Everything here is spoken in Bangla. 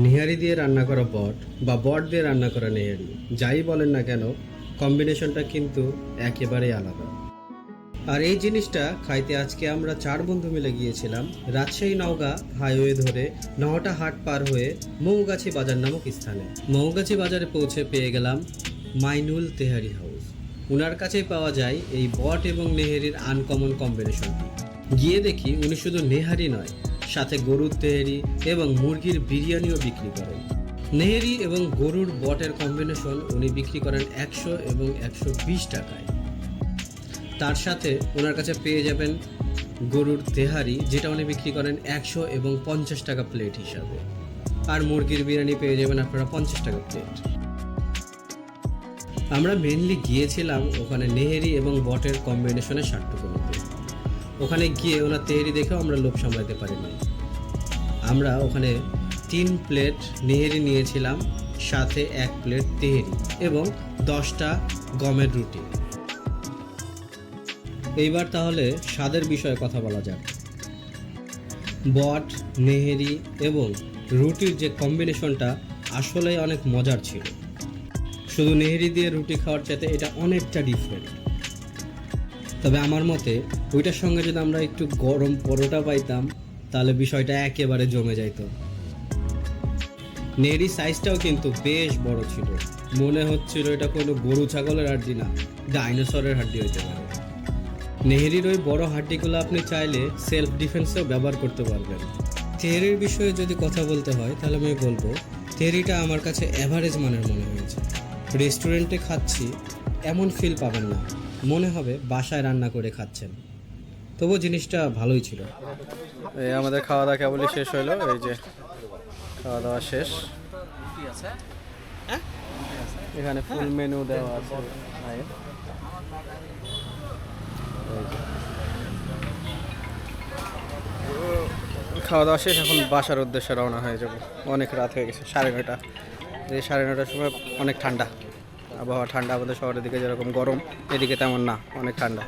নিহারি দিয়ে রান্না করা বট বা বট দিয়ে রান্না করা নেহারি, যাই বলেন না কেন, কম্বিনেশনটা কিন্তু একেবারেই আলাদা। আর এই জিনিসটা খাইতে আজকে আমরা চার বন্ধু মিলে গিয়েছিলাম রাজশাহী নওগাঁ হাইওয়ে ধরে নটা হাট পার হয়ে মৌগাছি বাজার নামক স্থানে। মৌগাছি বাজারে পৌঁছে পেয়ে গেলাম মাইনুল তেহারি হাউস। উনার কাছেই পাওয়া যায় এই বট এবং নেহেরির আনকমন কম্বিনেশনটি। গিয়ে দেখি উনি শুধু নেহারি নয় সাথে গরুর তেহারি এবং মুরগির বিরিয়ানিও বিক্রি করেন। নেহেরি এবং গরুর বটের কম্বিনেশন উনি বিক্রি করেন একশো এবং একশো বিশ টাকায়। তার সাথে ওনার কাছে পেয়ে যাবেন গরুর তেহারি, যেটা উনি বিক্রি করেন একশো এবং পঞ্চাশ টাকা প্লেট হিসাবে। আর মুরগির বিরিয়ানি পেয়ে যাবেন আপনারা পঞ্চাশ টাকা প্লেট আমরা মেনলি গিয়েছিলাম ওখানে নেহেরি এবং বটের কম্বিনেশনে ষাটটুকু নিতে ওখানে গিয়ে ওনার তেহেরি দেখেও আমরা লোভ সামলাতে পারিনি। আমরা ওখানে তিন প্লেট নেহেরি নিয়েছিলাম, সাথে এক প্লেট তেহেরি এবং দশটা গমের রুটি। এইবার তাহলে স্বাদের বিষয়ে কথা বলা যাক। বট, নেহেরি এবং রুটির যে কম্বিনেশনটা আসলেই অনেক মজার ছিল। শুধু নেহেরি দিয়ে রুটি খাওয়ার চাইতে এটা অনেকটা ডিফারেন্ট তবে আমার মতে ওইটার সঙ্গে যদি আমরা একটু গরম পরোটা পাইতাম তাহলে বিষয়টা একেবারে জমে যাইতো। নেহেরি সাইজটাও কিন্তু বেশ বড় ছিল। মনে হচ্ছিল এটা কোনো গরু ছাগলের হাড্ডি না, ডাইনোসরের হাড্ডি হইতে পারে। নেহেরির ওই বড় হাড্ডিগুলো আপনি চাইলে সেলফ ডিফেন্সেও ব্যবহার করতে পারবেন। তেহরির বিষয়ে যদি কথা বলতে হয়, তাহলে আমি বলব, তেহরিটা আমার কাছে অ্যাভারেজ মানের মনে হয়েছে। রেস্টুরেন্টে খাচ্ছি, এমন ফিল পাবেন না। মনে হবে বাসায় রান্না করে খাচ্ছেন। তবুও জিনিসটা ভালোই ছিল। এই আমাদের খাওয়া দাওয়া কেবলই শেষ হলো এই যে খাওয়া দাওয়া শেষ এখানে ফুল মেনু দেওয়া আছে। খাওয়া দাওয়া শেষ এখন বাসার উদ্দেশ্যে রওনা হয়ে যাব। অনেক রাত হয়ে গেছে সাড়ে নয়টা। এই সাড়ে নয়টার সময় অনেক ঠান্ডা। আবহাওয়া ঠান্ডা আমাদের শহরের দিকে যেরকম গরম এদিকে তেমন না অনেক ঠান্ডা।